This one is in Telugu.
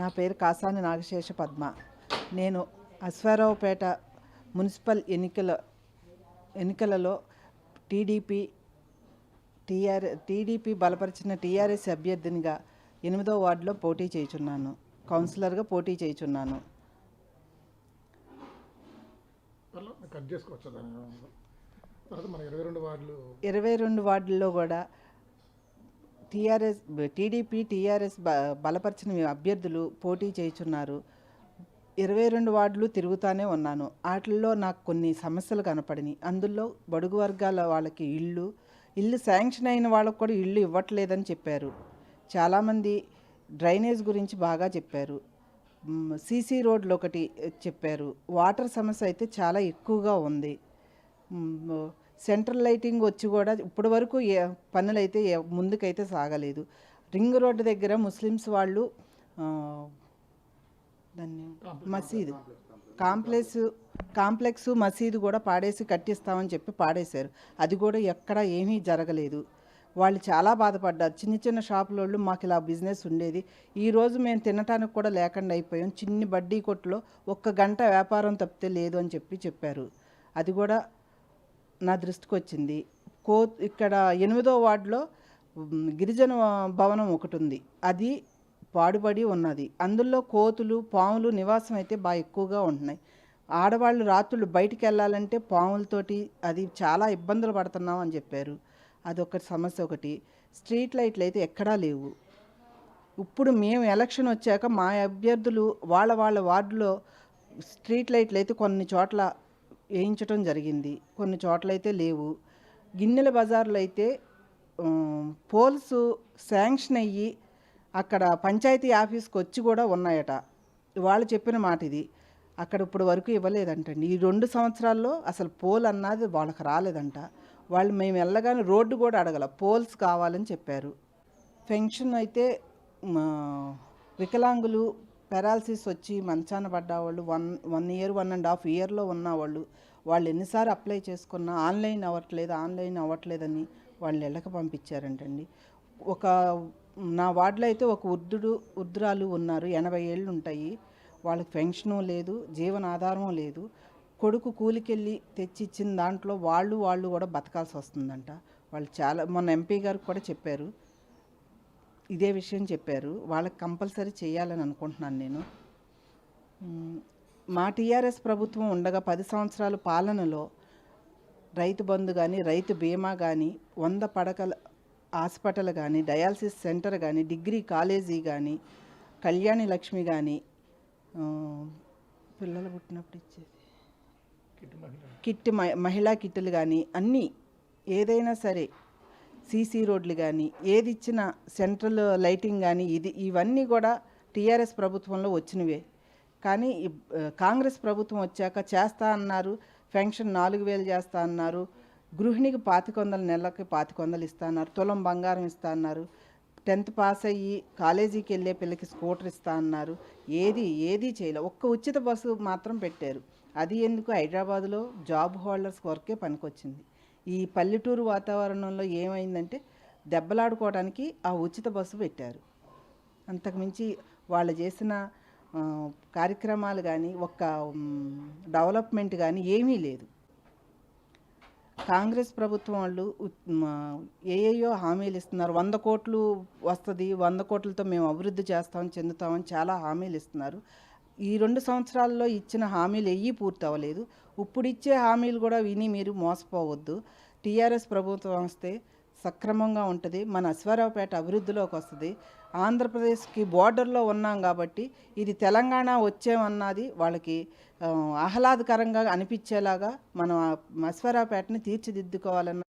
నా పేరు కాసాని నాగశేష పద్మ. నేను అశ్వారావుపేట మున్సిపల్ ఎన్నికల ఎన్నికలలో టీడీపీ టీఆర్ టీడీపీ బలపరిచిన టీఆర్ఎస్ అభ్యర్థినిగా ఎనిమిదో వార్డులో పోటీ చేయుచున్నాను. కౌన్సిలర్గా పోటీ చేయుచున్నాను. ఇరవై రెండు వార్డుల్లో కూడా టీఆర్ఎస్ టీడీపీ టీఆర్ఎస్ బ బలపరిచిన అభ్యర్థులు పోటీ చేయుచున్నారు. ఇరవై రెండు వార్డులు తిరుగుతానే ఉన్నాను. వాటిల్లో నాకు కొన్ని సమస్యలు కనపడినాయి. అందులో బడుగు వర్గాల వాళ్ళకి ఇల్లు ఇల్లు శాంక్షన్ అయిన వాళ్ళకు కూడా ఇల్లు ఇవ్వట్లేదని చెప్పారు. చాలామంది డ్రైనేజ్ గురించి బాగా చెప్పారు. సీసీ రోడ్లు ఒకటి చెప్పారు. వాటర్ సమస్య అయితే చాలా ఎక్కువగా ఉంది. సెంట్రల్ లైటింగ్ వచ్చి కూడా ఇప్పటి వరకు ఏ పనులైతే ముందుకైతే సాగలేదు. రింగ్ రోడ్డు దగ్గర ముస్లిమ్స్ వాళ్ళు దాన్ని మసీదు కాంప్లెక్స్ కాంప్లెక్స్ మసీదు కూడా పాడేసి కట్టిస్తామని చెప్పి పాడేశారు. అది కూడా ఎక్కడ ఏమీ జరగలేదు. వాళ్ళు చాలా బాధపడ్డారు. చిన్న చిన్న షాపులోళ్ళు మాకు ఇలా బిజినెస్ ఉండేది. ఈరోజు మేము తినటానికి కూడా లేకుండా అయిపోయాం. చిన్ని బడ్డీ కొట్టులో ఒక్క గంట వ్యాపారం తప్పితే లేదు అని చెప్పి చెప్పారు. అది కూడా నా దృష్టికి వచ్చింది కో ఇక్కడ ఎనిమిదో వార్డులో గిరిజన భవనం ఒకటి ఉంది అది పాడుబడి ఉన్నది. అందులో కోతులు పాములు నివాసం అయితే బాగా ఎక్కువగా ఉంటున్నాయి. ఆడవాళ్ళు రాత్రులు బయటికి వెళ్ళాలంటే పాములతోటి అది చాలా ఇబ్బందులు పడుతున్నాం అని చెప్పారు. అదొక సమస్య ఒకటి. స్ట్రీట్ లైట్లు అయితే ఎక్కడా లేవు. ఇప్పుడు మేము ఎలక్షన్ వచ్చాక మా అభ్యర్థులు వాళ్ళ వాళ్ళ వార్డులో స్ట్రీట్ లైట్లు అయితే కొన్ని చోట్ల వేయించడం జరిగింది. కొన్ని చోట్ల అయితే లేవు. గిన్నెల బజార్లో అయితే పోల్స్ శాంక్షన్ అయ్యి అక్కడ పంచాయతీ ఆఫీస్కి వచ్చి కూడా ఉన్నాయట. వాళ్ళు చెప్పిన మాట ఇది అక్కడ ఇప్పుడు వరకు ఇవ్వలేదంటండి. ఈ రెండు సంవత్సరాల్లో అసలు పోల్ అన్నది వాళ్ళకి రాలేదంట. వాళ్ళు మేము వెళ్ళగానే రోడ్డు కూడా అడగల. పోల్స్ కావాలని చెప్పారు. పెన్షన్ అయితే వికలాంగులు పెరాలసిస్ వచ్చి మంచాన పడ్డ వాళ్ళు one one year one and half ఇయర్లో ఉన్న వాళ్ళు వాళ్ళు ఎన్నిసార్లు అప్లై చేసుకున్నా ఆన్లైన్ అవ్వట్లేదు ఆన్లైన్ అవ్వట్లేదని వాళ్ళు ఇళ్ళకి పంపించారంటండి. ఒక నా వార్డులో అయితే ఒక వృద్ధుడు వృద్ధురాలు ఉన్నారు ఎనభై ఏళ్ళు ఉంటాయి. వాళ్ళకి పెన్షను లేదు జీవనాధారము లేదు. కొడుకు కూలికెళ్ళి తెచ్చి ఇచ్చిన దాంట్లో వాళ్ళు వాళ్ళు కూడా బతకాల్సి వస్తుందంట. వాళ్ళు చాలా మొన్న ఎంపీ గారికి కూడా చెప్పారు. ఇదే విషయం చెప్పారు. వాళ్ళకి కంపల్సరీ చేయాలని అనుకుంటున్నాను నేను. మ్, టీఆర్ఎస్ ప్రభుత్వం ఉండగా పది సంవత్సరాల పాలనలో రైతు బంధు కానీ రైతు బీమా కానీ వంద పడకల హాస్పిటల్ కానీ డయాలసిస్ సెంటర్ కానీ డిగ్రీ కాలేజీ కానీ కళ్యాణి లక్ష్మి కానీ పిల్లలు పుట్టినప్పుడు ఇచ్చేది. కిట్ మహిళా కిట్లు కానీ అన్నీ ఏదైనా సరే సీసీ రోడ్లు కానీ ఏది ఇచ్చినా సెంట్రల్ లైటింగ్ కానీ ఇది ఇవన్నీ కూడా టీఆర్ఎస్ ప్రభుత్వంలో వచ్చినవే. కానీ కాంగ్రెస్ ప్రభుత్వం వచ్చాక చేస్తా అన్నారు పెన్షన్ నాలుగు వేలు చేస్తా అన్నారు గృహిణికి పాతిక వందల నెలలకి పాతిక వందలు ఇస్తా అన్నారు తులం బంగారం ఇస్తా అన్నారు టెన్త్ పాస్ అయ్యి కాలేజీకి వెళ్ళే పిల్లకి స్కూటర్ ఇస్తా అన్నారు ఏది ఏది చేయలే. ఒక్క ఉచిత బస్సు మాత్రం పెట్టారు. అది ఎందుకు? హైదరాబాద్లో జాబ్ హోల్డర్స్ వరకే పనికొచ్చింది. ఈ పల్లెటూరు వాతావరణంలో ఏమైందంటే దెబ్బలాడుకోవడానికి ఆ ఉచిత బస్సు పెట్టారు. అంతకుమించి వాళ్ళు చేసిన కార్యక్రమాలు కానీ ఒక్క డెవలప్మెంట్ కానీ ఏమీ లేదు. కాంగ్రెస్ ప్రభుత్వం వాళ్ళు ఏఏయో హామీలు ఇస్తున్నారు. వంద కోట్లు వస్తుంది వంద కోట్లతో మేము అభివృద్ధి చేస్తాం చెందుతామని చాలా హామీలు ఇస్తున్నారు. ఈ రెండు సంవత్సరాల్లో ఇచ్చిన హామీలు ఎయ్యి పూర్తి అవ్వలేదు ఇప్పుడు ఇచ్చే హామీలు కూడా విని మీరు మోసపోవద్దు. టీఆర్ఎస్ ప్రభుత్వం వస్తే సక్రమంగా ఉంటుంది. మన అశ్వారావుపేట అభివృద్ధిలోకి వస్తుంది. ఆంధ్రప్రదేశ్కి బోర్డర్లో ఉన్నాం కాబట్టి ఇది తెలంగాణ వచ్చేమన్నది వాళ్ళకి ఆహ్లాదకరంగా అనిపించేలాగా మనం అశ్వారావుపేటని తీర్చిదిద్దుకోవాలన్న